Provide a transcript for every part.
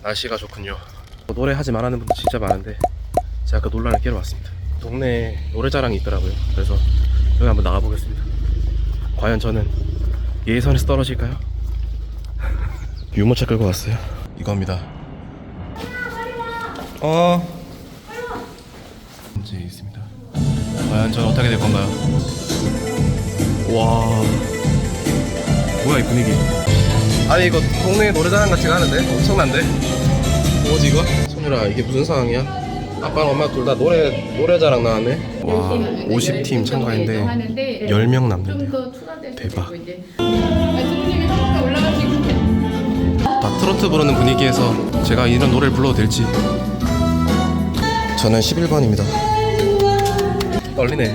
날씨가 좋군요. 노래 하지 말라는 분들 진짜 많은데 제가 그 논란을 깨러 왔습니다. 동네에 노래자랑이 있더라고요. 그래서 여기 한번 나가보겠습니다. 과연 저는 예선에서 떨어질까요? 유모차 끌고 왔어요. 이겁니다. 어. 문제 있습니다. 과연 저는 어떻게 될 건가요? 와. 뭐야 이 분위기? 아니 이거 동네 노래자랑 같이 가는데 엄청난데? 뭐지 이거? 손유라 이게 무슨 상황이야? 아빠랑 엄마 둘 다 노래 노래자랑 나왔네. 와 50팀 참가했는데 10명 남는데요. 좀더 추가될 수도 대박. 올라가시고 다 트로트 부르는 분위기에서 제가 이런 노래를 불러도 될지 저는 11번입니다 떨리네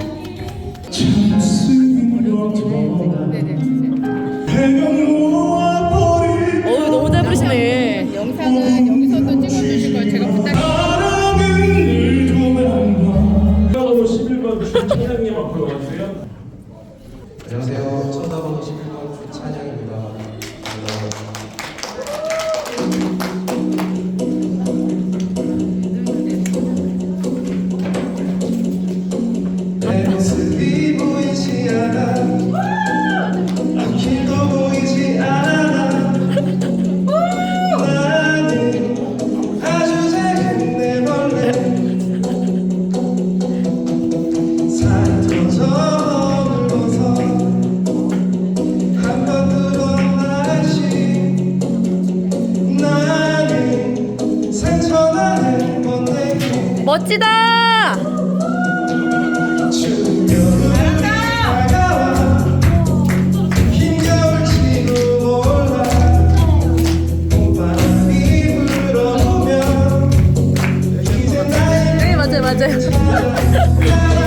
11번 주차장님 앞으로 와주세요. 안녕하세요 천사번 멋지다. 네 맞아요 맞아요.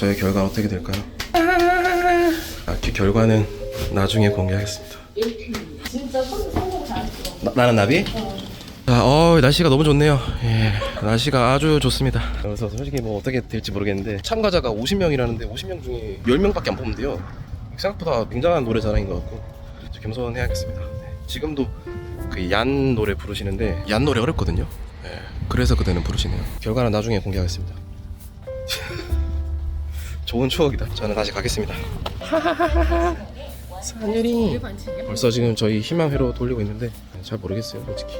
저의 결과는 어떻게 될까요? 아, 그 결과는 나중에 공개하겠습니다 진짜 성공 잘했어. 나, 나는 나비? 자, 어, 날씨가 너무 좋네요. 예, 날씨가 아주 좋습니다. 그래서 솔직히 뭐 어떻게 될지 모르겠는데 참가자가 50명이라는데 50명 중에 10명밖에 안 뽑는데요. 생각보다 굉장한 노래 자랑인 것 같고 저 겸손해야겠습니다. 네, 지금도 그 얀 노래 부르시는데 얀 노래 어렵거든요. 예, 그래서 그대는 부르시네요. 결과는 나중에 공개하겠습니다. 좋은 추억이다. 저는 다시 가겠습니다. 산유리 벌써 지금 저희 희망회로 돌리고 있는데 잘 모르겠어요, 솔직히.